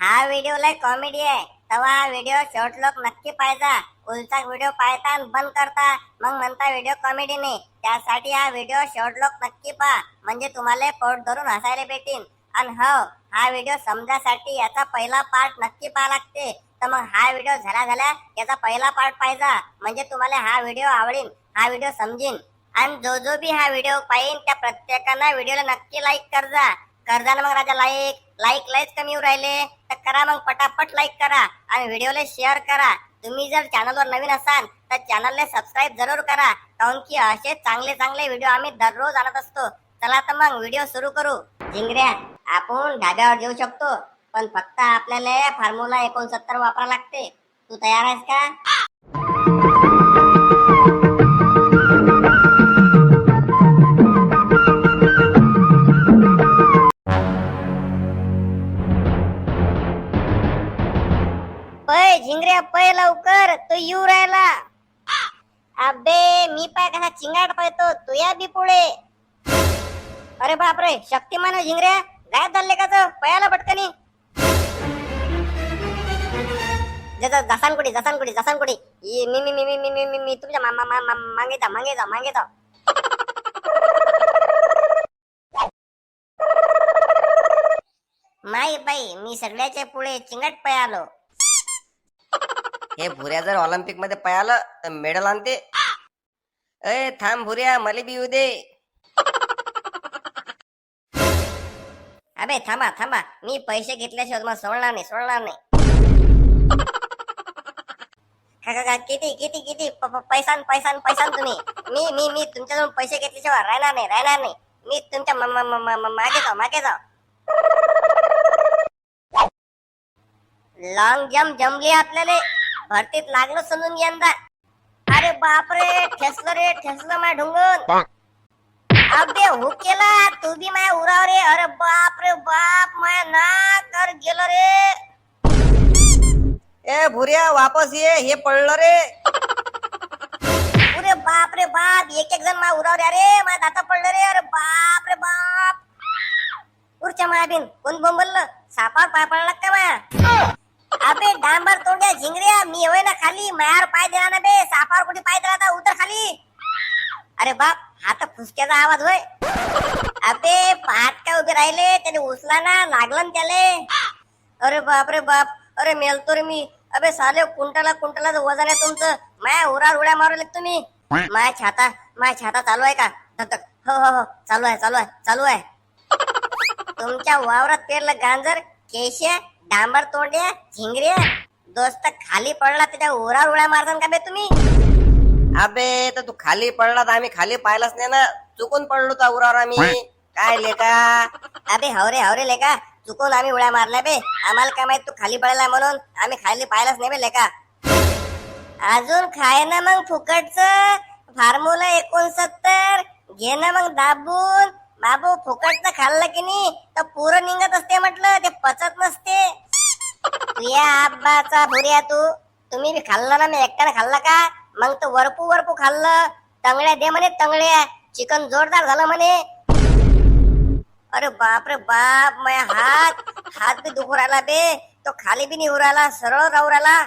हा व्हिडिओ लय कॉमेडी आहे. तेव्हा हा व्हिडिओ शॉर्ट लोक नक्की पाहायचा. उलचा व्हिडिओ पाहता बंद करता. मग म्हणता व्हिडिओ कॉमेडी नाही. त्यासाठी हा व्हिडिओ शॉर्ट लोक नक्की पहा. म्हणजे तुम्हाला पोट धरून हसायला भेटीन. आणि हो हा व्हिडिओ समजासाठी याचा पहिला पार्ट नक्की पाहा लागते. तर मग हा व्हिडिओ झाला झाल्या याचा पहिला पार्ट पाहिजा म्हणजे तुम्हाला हा व्हिडिओ आवडेल हा व्हिडिओ समजीन. आणि जो जो बी हा व्हिडिओ पाहिन त्या प्रत्येकानं व्हिडिओला नक्की लाईक करजा. करजा ना मग राजा लाईक लाईक लयच कमी राहिले. तर करा मग पटापट लाईक करा आणि व्हिडिओला शेअर करा. तुम्ही जर चॅनलवर नवीन असाल तर चॅनलला सबस्क्राईब जरूर करा. कारण की असे चांगले चांगले व्हिडिओ आम्ही दररोज आणत असतो. चला तर मग व्हिडिओ सुरू करू. झिंगऱ्या आपण ढाब्यावर जेऊ शकतो. पण फक्त आपल्याला फॉर्म्युला एकोणसत्तर वापरा लागते. तू तयार आहेस का? पय झिंगऱ्या पय लवकर तो येऊ राहिला. अबे मी पाय कसा चिंगाट पाहतो तू या बी पुढे. अरे बापरे शक्तिमान झिंगऱ्या गायब झाले का तो? पयाला पटकनी. जसान कुठे जसान कुठे जसान कुठे मी मी मी मी मी मी मी तुमच्या मागे जा मांगे जा मागे जा. माई बाई मी सगळ्याच्या पुढे चिंगट पयालो. हे भुऱ्या जर ऑलिम्पिकमध्ये पळालं तर मेडल आणते. अय थांब भुऱ्या मला बी येऊ दे. अबे थांबा थांबा. मी पैसे घेतल्याशिवाय मग सोडणार नाही सोडणार नाही. का- किती किती किती? प- प- पैसान पैसान पैसान तुम्ही. मी मी मी तुमच्याजवळ पैसे घेतल्याशिवाय राहणार नाही राहणार नाही. मी तुमच्या म- म- म- म- मागे जाऊ मागे जाऊ. लॉंग जम्प जमली आपल्याला. भरतीत लागलो समजून यंदा. अरे बापरे ठेसलं रे ठेसलं माय ढुंगून अबे हो केला? तू बी माया उराव रे अरे बाप रे बाप माया नाक कर गेलो रे. ए भुऱ्या वापस ये. हे पडलं रे. अरे बाप रे बाप एक एक जण माया उराव रे. अरे माया दाता पडलं रे. अरे बाप रे बाप. उरच्या मायाबीन कोण बोंबललं? सापावर पाय पडला का माया. अबे डांबर तोंड्या झिंगऱ्या मी होय ना खाली मायावर पाय दिला ना बे सापावर कुठे पाय दिला ना उतर खाली. अरे बाप हा तर फुसक्याचा आवाज होय. अबे पाहत का उभे राहिले त्याने उचला ना लागलं ना त्याले. अरे बाप रे बाप अरे मेलतो रे मी. अबे साले कुंटला कुंटाला वजन आहे तुमचं. माया उरार उड्या मारू लाग तुम्ही. माया छाता माया छाता चालू आहे का? धक. हो हो हो चालू आहे चालू आहे चालू आहे. तुमच्या वावरात पेरलं गांजर केश्या डांबर तोंड्या झिंगऱ्या दोस्त खाली पडला त्याच्या उरा उड्या मारतान का बे तुम्ही? अबे तर तू खाली पडला तर आम्ही खाली पाहिलाच नाही ना. चुकून पडलो तर उरावर आम्ही. काय लेका? अबे हवरे हवरे लेका. चुकून आम्ही उड्या मारल्या बे. आम्हाला काय माहीत तू खाली पडला म्हणून. आम्ही खाली पाहिलंच नाही बे लेका. अजून खाय ना मग फुकटच. फॉर्म्युला एकोणसत्तर. घे ना मग दाबून. बाबू फुकटचं खाल्लं की नाही तर पुरं निघत असते म्हटलं ते पचत नसते. तुया आब्बाचा भुऱ्या तू तुम्ही बी खाल्ला ना मी एकट्यानं खाल्ला का? मग तर वरपू वरपू खाल्लं तंगड्या दे म्हणे तंगड्या. चिकन जोरदार झालं म्हणे. अरे बाप रे बाप माझ्या हात. हात बी दुखू राहिला बे. तो खाली बी निघू राहिला सरळ राहू राहिला.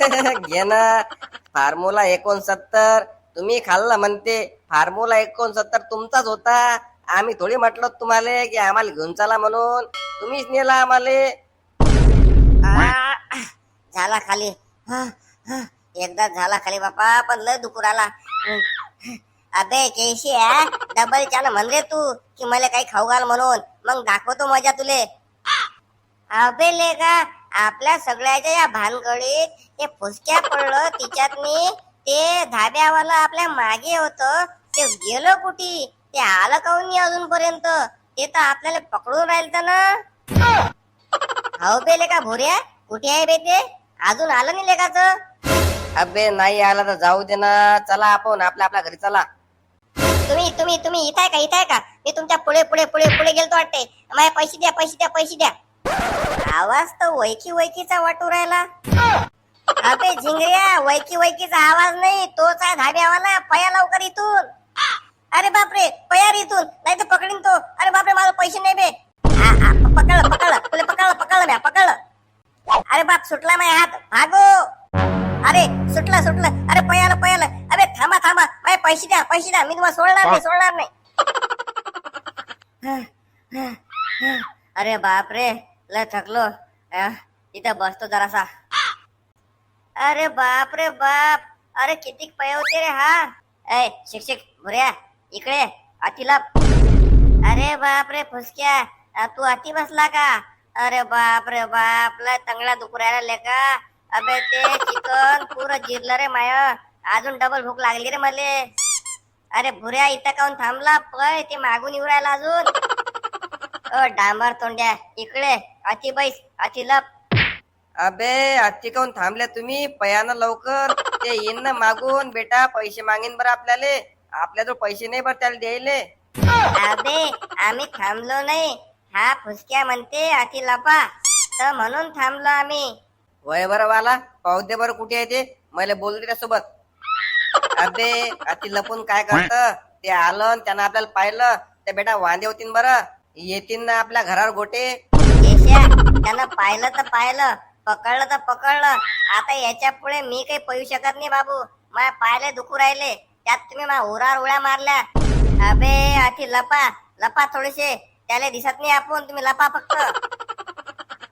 घे ना. फॉर्म्युला एकोणसत्तर. तुम्ही खाल्ला म्हणते. फॉर्म्युला एकोणसत्तर तुमचाच होता. आम्ही थोडी म्हटलं तुम्हाला की आम्हाला घेऊन चला म्हणून. तुम्हीच नेला आम्हाला. झाला खाली. एकदा झाला खाली बापा पण लय दुखू राहिला. अबे केशी डबल त्यानं म्हणले तू की मला काही खाऊ घाल म्हणून. मग दाखवतो मजा तुले. अबे लेका आपल्या सगळ्याच्या या भानगडीत हे फुसक्या पडलं. तिच्यात मी ते धाब्यावाला आपल्या मागे होतं. ते गेलं कुठी? ते आलं काऊन नाही अजूनपर्यंत? ते तर आपल्याला पकडून राहिलं ना. हो बे लेका भोऱ्या? कुठे आहे बे ते? अजून आलं नाही लेकाच. अबे नाही आला तर जाऊ दे ना. चला आपण आपल्या आपल्या घरी चला. तुम्ही तुम्ही तुम्ही इथं आहे का? इथं आहे का? मी तुमच्यापुढे पुढे पुढे पुढे गेलतो वाटते माझे पैसे द्या पैसे द्या पैसे द्या. आवाज तर वैकी वैकीचा वाटू राहिला. अबे झिंगऱ्या वैकी वैकीचा आवाज नाही. तोच आहे धाब्यावाला पया लवकर इथून. अरे बापरे पयार इथून. नाही तर पकडीन तो. अरे बापरे मला पैसे नाही बे पकड पकड पकडलं पकडलं. तुला पकडलं पकडलं म्या पकडलं. सुटला माझ्या हात. भागो. अरे सुटला सुटलं. अरे पयाल पयाल. अरे थांबा थांबा. माझे पैसे द्या पैसे द्या. मी तुम्हाला सोडणार नाही सोडणार नाही. अरे बाप रे लय थकलो. इथं बसतो जरासा. अरे बाप रे बाप. अरे किती पय होते रे हा. ए शिक्षक भुऱ्या इकडे अतिला. अरे बाप रे फुसक्या तू अति बसला का? अरे बाप रे बाप लय तंगडा दुखरायला लेका अबे ते चिकन पुरं जिरलं रे माय. अजून डबल भूक लागली रे मले. अरे भुऱ्या इथं काऊन थांबला? पय ते मागून येऊ राहिला अजून. अ डांबर तोंड्या. इकडे अति बैस अति लप. अबे आजची काऊन थांबल्या तुम्ही? पयानं लवकर. ते येईन ना मागून बेटा. पैसे मागेन बरं आपल्याला. आपल्याजवळ पैसे नाही बरं त्याला द्यायले. अबे आम्ही थांबलो नाही. हा फुसक्या म्हणते अति लपा तर म्हणून थांबलो आम्ही. वय बरं वाला पाहू दे बरं कुठे आहे ते. मला बोलू दे त्यासोबत. अबे अति लपून काय करत? ते आलं आणि त्यानं आपल्याला पाहिलं. ते बेटा वांदे होतीन बरं. येतीन ना आपल्या घरावर गोटे. केशा त्यानं पाहिलं तर पाहिलं पकडलं तर पकडलं. आता याच्यापुढे मी काही पळू शकत नाही बाबू. माझ्या पायले दुखू राहिले. त्यात तुम्ही उरार उड्या मारल्या अबे अति लपा. लपा थोडेसे. त्याला दिसत नाही आपण. तुम्ही लपा फक्त.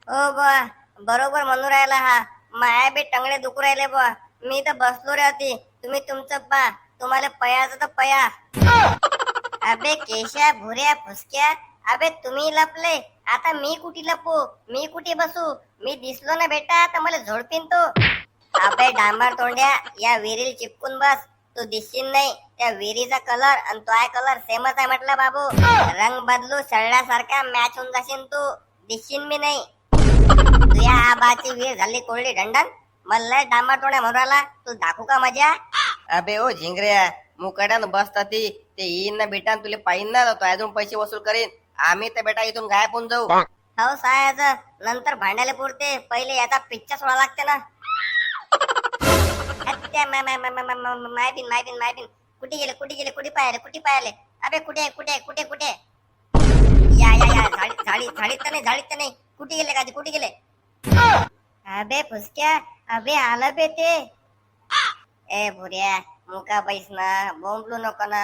ओ बुवा. बरोबर म्हणू राहिला हा. माया बी टंगडे दुखू राहिले बुवा. मी तर बसलो रे होती तुम्ही तुमचं पा. तुम्हाला पयाचं तर पया. अबे केशा भुऱ्या फुसक्या. अबे तुम्ही लपले. आता मी कुठे लपू? मी कुठे बसू? मी दिसलो ना बेटा तर मला झोडपीन तो. अबे डांबर तोंड्या. या विहिरीला चिपकून बस. तू दिसशील नाही. त्या विहिरीचा कलर आणि तो कलर सेमच आहे म्हटलं बाबू. रंग बदलू सळल्यासारखा मॅच होऊन जाशील तू. दिसशील मी नाही. तुझ्या आबाची विहीर झाली कोरडी ढंडन मला म्हणून राहिला. तू दाखवू का मजा? अबे ओ झिंगऱ्या मुकाट्यानं बसता ती. ते येईन ना बेटा तुला पाहिन ना तो अजून पैसे वसूल करीन. आम्ही तर बेटा इथून गायब होऊन जाऊ. हो सायाच नंतर भांडायला पुरते. पहिले याचा पिच्चा सोडा लागते ना. हत्या माय माय माय बिन माय कुठे गेले कुठे गेले कुठे पाहिले कुठे पाहिले अबे कुठे कुठे कुठे कुठे या या या झाडी झाडी झाडीत तर नाही झाडीत तर नाही कुठे गेले का कुठे गेले अबे फुसक्या अबे आलं बे ते ए भुऱ्या मुका बैस ना बोंबलू नको ना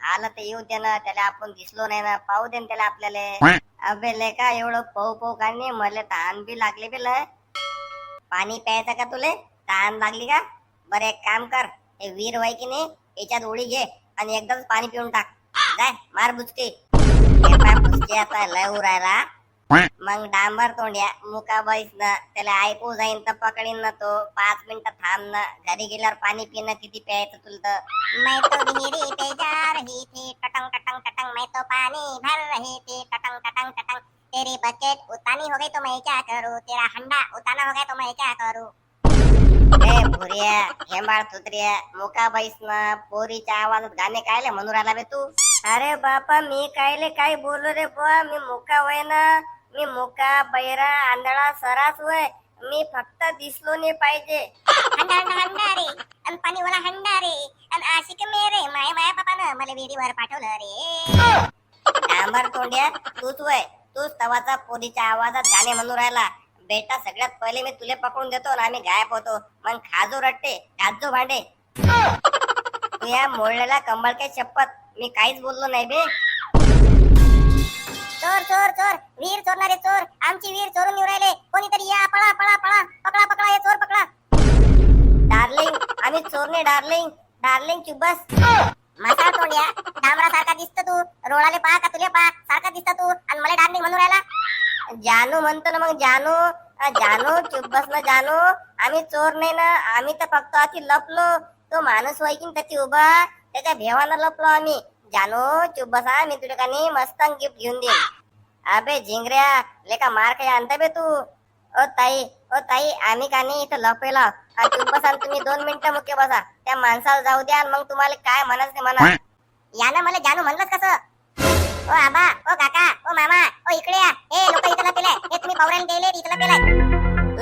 आलं तर येऊ दे ना त्याला आपण दिसलो नाही ना पाहू दे त्याला आपल्याला अबे लेका एवढं पाहू पाहू का नाही मला तहान बी लागली बी पाणी प्यायचं का तुले तहान लागली का बरं एक काम कर. हे वीर व्हाय की नाही याच्यात उडी घे आणि एकदम पाणी पिऊन टाक. जाय मार बुचकी. बुचकी आता लय उरायला. मग डांबर तोंड्या मुका बैस ना त्याला ऐकू जाईन तर पकडीन ना तो. पाच मिनिटं थांब ना. घरी गेल्यावर पाणी पिणं किती प्यायचं तुला तर. मैं विहिरी थी टटंग टटंग टटंग. मैतो पाणी भर रही थी टटंग टटंग टटंग. तेरी बकेट उतानी हो गई तो मैं क्या करू? तेरा हंडा उताना हो गया तो मैं क्या करू? ए भुरिया हेंबाळ तुत्रिया मुका बैस ना पोरीच्या आवाजात गाणे कायले म्हणून राहिला बे तू? अरे बापा मी कायले काय बोललो रे बुवा? मी मुका वय ना मी मुका बैरा आंधळा सरास वय. मी फक्त दिसलो नाही पाहिजे. हंडा हंडा हंडा रे अन पाणी वाला हंडा रे अन आशिक मेरे माय माया बापानं मला विहिरीवर पाठवलं रे. डांबर तोंड्या तूच वय. तूच तवाचा पोरीच्या आवाजात गाणे म्हणून राहिला बेटा सगळ्यात पहिले मी तुले पकडून देतो आणि आम्ही गायब होतो. मग खाजो रट्टे खाजो भांडे. तू या मोडलेल्या कंबळ काय शपथ. मी काहीच बोललो नाही बे. चोर चोर चोर. वीर चोरणारे चोर. आमची वीर चोरून येऊ राहिले. कोणीतरी या पळा पळा पळा. पकडा पकडा हे चोर पकडा. डार्लिंग आम्ही चोर नाही डार्लिंग डार्लिंग चुप बस. मासा तोंड्या. डांबरा सारखा दिसत तू. रोडाले पहा का तुले पहा? सारखा दिसत तू. आणि मला डार्लिंग म्हणून राहिला. जानू म्हणतो ना मग जानू. जानू चुप बस ना जानू. आम्ही चोर नाही ना आम्ही तर फक्त अति लपलो. तो माणूस वाईकीन त्याची उभा त्याच्या भेवानं लपलो आम्ही. जानू चुप बसा मी तुझ्या कानी मस्त गिफ्ट घेऊन देईन. अबे झिंगऱ्या लेका मार काही आणता बे तू? ओ ताई ओ ताई आम्ही कानी इथं लपेला? चुप बसा आणि तुम्ही दोन मिनिटं मुख्य बसा. त्या माणसाला जाऊ द्या मग तुम्हाला काय म्हणायचं ते म्हणा यानं मला जानू म्हणलं कसं? ओ आबा ओ काका ओ मामा ओ इकडे या. ए लोक इथं लपेलाय हे तुम्ही पावरायला गेले इथं लपेलाय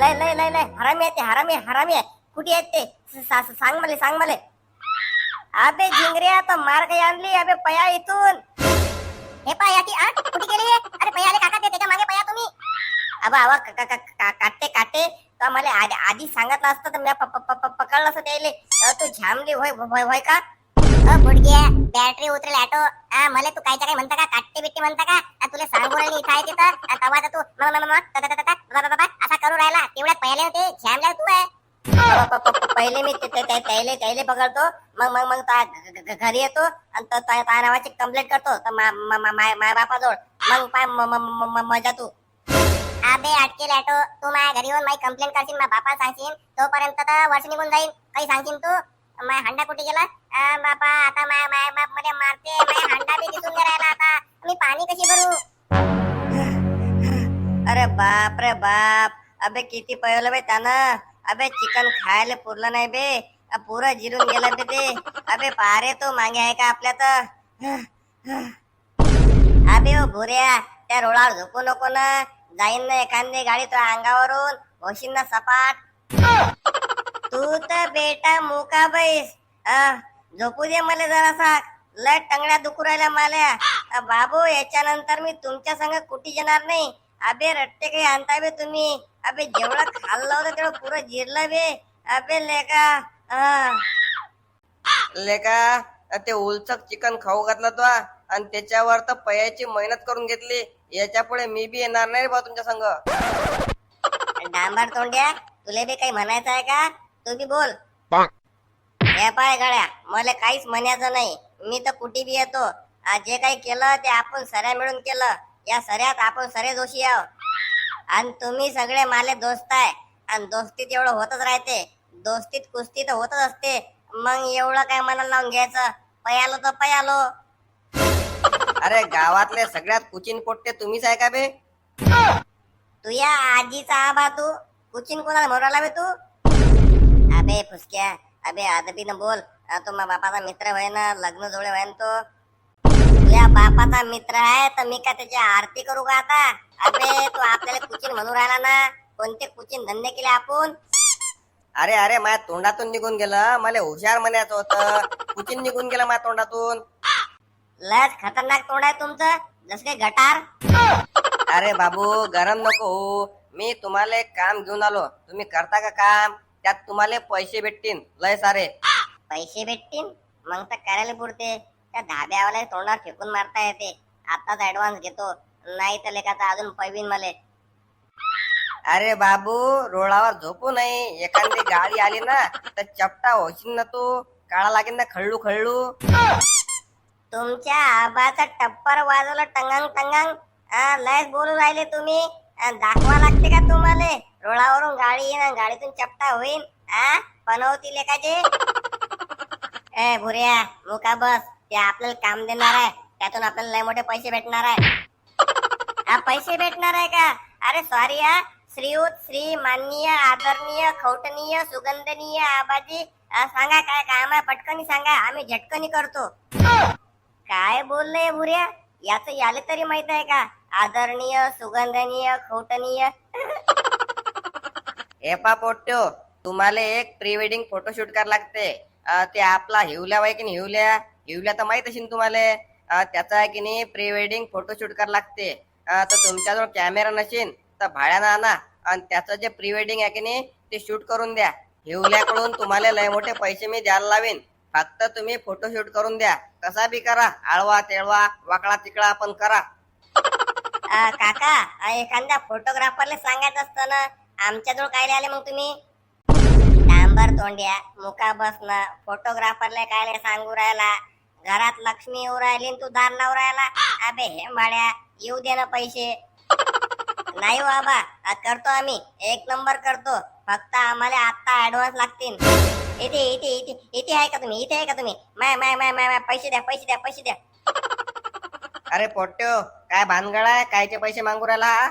लय लय लय लय हरामी आहे ते हरामी हरामी आहे. कुठे आहेत ते? सांग मला सांग मला. अबे झिंगऱ्या तर मार काही आणली अबे पया इथून. हे पाय याची आ? कुठे गेले हे? अरे पया आले काका ते त्याच्यामागे पया तुम्ही. अबा आवा काटे काटे. तर मला आधी आधी सांगितलं असतं तर मी पकडलं असतं त्याले. तू झामली होय होय होय का? बुडगे बॅटरी उतरेल ऑटो. मला तू कायच्या काय म्हणता का? काट्टे बिट्टे म्हणता का? तुला सांगू इथं आहे आवाज आ, असा करू राहिला. तेवढ्यात पहिले होते. झॅमला तू आहे पहिले मी ते- ते- त्याले त्याले पकडतो मग मग मग घरी येतो आणि त- नावाची कंप्लेंट करतो. तर माय बापाजवळ. मग पाय मजा तू. अबे अटकेल ऑटो तू माझ्या घरी येऊन माझी कंप्लेंट करशील माझ्या बापा सांगशील. तोपर्यंत तर वर्ष निघून जाईल काही सांगशील तू? माय हंडा कुठे गेला? बापा आता माय माय बापमध्ये मारते. माय हंडा बी दिसून राहिला आता. मी पाणी कशी भरू? अरे बाप रे बाप. अबे किती पळवलं बे त्यानं. अबे चिकन खायला पुरलं नाही बे. पुरं जिरून गेलं बे ते. अबे पारे तो मागे आहे का आपल्या तर अबे ओ भुऱ्या त्या रोळावर झोपू नको ना. जाईन ना एखादी गाडी तो अंगावरून. होशील ना सपाट. तू तर बेटा मुका बैस. अ, झोपू दे मला जरासा. लय टंगड्या दुखू राहिल्या मला. बाबू याच्यानंतर मी तुमच्या संग कुठे येणार नाही? अबे रट्टे काही आणताय बे तुम्ही? अबे जेवढं खाल्लं होतं तेवढं पुरं जिरलं बे. अबे लेका. लेका ते उलचक चिकन खाऊ घातलं तो आणि त्याच्यावर तर पयाची मेहनत करून घेतली. याच्यापुढे मी बी येणार नाही बा तुमच्या संग. डांबर तोंड्या तुला बी काही म्हणायचं आहे का? तू बी बोल. हे पाय गड्या मला काहीच म्हणायचं नाही. मी तर कुठे बी येतो. आज जे काही केलं ते आपण सऱ्या मिळून केलं. या सऱ्यात आपण सरे दोषी आहो आणि तुम्ही सगळे माले दोस्त आहे. आणि दोस्तीत एवढं होतच राहते. दोस्तीत कुस्ती तर होतच असते. मग एवढं काय मनाला लावून घ्यायचं? पयालो तर पयालो. अरे गावातले सगळ्यात कुचिन पोट्टे तुम्हीच आहे का बे? तुया आजीचा आबा तू. कुचिन कोणाला मोराला बे तू? अबे फुसक्या. अबे आदबी न बोल तो मा बापाचा मित्र होय ना लग्न जोडे होय ना तो. बापाचा मित्र आहे तर मी का त्याची आरती करू का आता? अबे तू आपल्याला कुचिन म्हणून राहिला ना. कोणते कुचिन धंदे केले आपण? अरे अरे माझ्या तोंडातून निघून गेलं. मला हुशार म्हणायचं होतं. कुचिन निघून गेलं माझ्या तोंडातून. लस खतरनाक तोंड आहे तुमचं. जसं काही गटार? अरे बाबू गरम नको हो मी तुम्हाला एक काम घेऊन आलो. तुम्ही करता का काम? त्यात तुम्हाला पैसे भेटतील. लय सारे. पैसे भेटतील? मग तर करायला पुरते. त्या धाब्यावाल्या तोंडावर फेकून मारता येते. आताच ऍडव्हान्स घेतो. नाही तर लेखाचा अजून पैवीन मले. अरे बाबू रोडावर झोपू नाही. एखादी गाडी आली ना तर चपटा होशील ना तू. काळा लागेल ना खळलू खळलू. तुमच्या आबाचा टप्पर वाजवलं टंगांग टंगांग. आ, लयच बोलू राहिले तुम्ही. आ, दाखवा लागते का तुम्हाला? रोडावरून गाडी येईन आणि गाडीतून चपटा होईन. आ पनवती लेखाचे ए भुऱ्या मुका बस. ते आपल्याला काम देणार आहे. त्यातून आपल्याला लय मोठे पैसे भेटणार आहे. हा पैसे भेटणार आहे का? अरे सॉरी हा. श्रीयुत श्री माननीय आदरणीय खौटनीय सुगंधनीय आबाजी सांगा काय काम आहे पटकनी सांगा. आम्ही झटकनी करतो. काय बोलले बुऱ्या? याच याले तरी माहीत आहे का? आदरणीय सुगंधनीय खौटनीय. एपा पोट्यो तुम्हाला एक प्री वेडिंग फोटोशूट करायला लागते. ते आपला हिवल्या आहे की हिवल्या? हिवल्या तर माहीत असेल तुम्हाला. त्याचा आहे की नाही प्री वेडिंग फोटोशूट करायला लागते. तर तुमच्याजवळ कॅमेरा नसेल तर भाड्यानं आणा. आणि त्याचं जे प्री वेडिंग आहे की नाही ते शूट करून द्या. हिवल्याकडून तुम्हाला लय मोठे पैसे मी द्यायला लावेन. फक्त तुम्ही फोटोशूट करून द्या. कसा बी करा. आळवा तेळवा वाकडा तिकडा आपण करा. आ, काका एखाद्या फोटोग्राफरला सांगायचं असतं ना आमच्याजवळ काय आले मग तुम्ही? डांबर तोंड्या मुका बसणं फोटोग्राफरला काय सांगू राहिला? घरात लक्ष्मी येऊ राहिली तू दार लावू राहिला अबे हे माड्या येऊ दे ना पैसे. नाही बाबा करतो आम्ही. एक नंबर करतो. फक्त आम्हाला आता ऍडव्हान्स लागतील. इथे इथे इथे इथे आहे का तुम्ही? इथे आहे का तुम्ही? माय माय माय माय माय पैसे द्या पैसे द्या पैसे द्या. अरे पोट्यो काय भानगड आहे? कायचे पैसे मागू राहिला?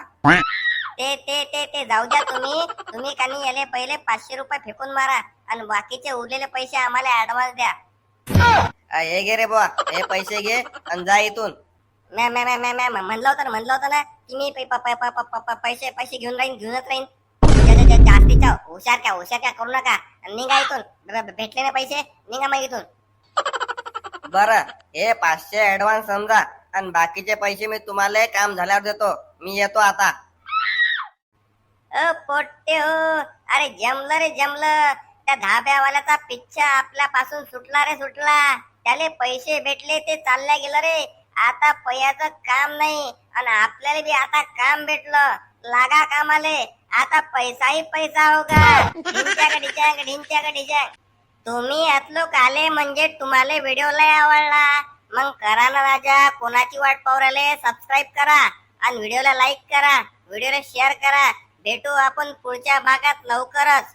ते ते ते ते जाऊ द्या तुम्ही. तुम्ही कानी याले पहिले पाचशे रुपये फेकून मारा. आणि बाकीचे उरलेले पैसे आम्हाला ऍडव्हान्स द्या. हे घे रे बुवा हे पैसे घे आणि जा इथून. मॅ मॅ मॅ मॅ मॅ म्हणलं होतं ना म्हणलं होतं ना की मी पै- प- प- प- प- प- प- पैसे पैसे घेऊन राहीन घेऊनच राहीन. जा- जा- जा- जास्तीच्या हुशार क्या हुशार क्या करू नका. आणि निघा इथून. ब- ब- भेटले ना पैसे निघा मग इथून. बर हे पाचशे ऍडव्हान्स समजा आणि बाकीचे पैसे मी तुम्हाला काम झाल्यावर देतो. मी येतो आता. अ पोट्टे हो. अरे जमलं रे जमलं. त्या धाब्यावाल्याचा पिच्छा आपल्यापासून सुटला रे सुटला. त्याले पैसे भेटले ते चालल्या गेलं रे. आता पयाचं काम नाही आणि आपल्याला बी आता काम भेटलं. लागा कामाले. आता पैसाही पैसा होगा. ढिंच्याक ढिंच्याक ढिंच्याक ढिंच्याक. तुम्ही यातलोक आले म्हणजे तुम्हाला व्हिडिओ लय आवडला. मग करा ना राजा कोणाची वाट पावराले सबस्क्राईब करा आणि व्हिडिओला लाईक करा. व्हिडिओला शेअर करा. भेटू आपण पुढच्या भागात लवकरच.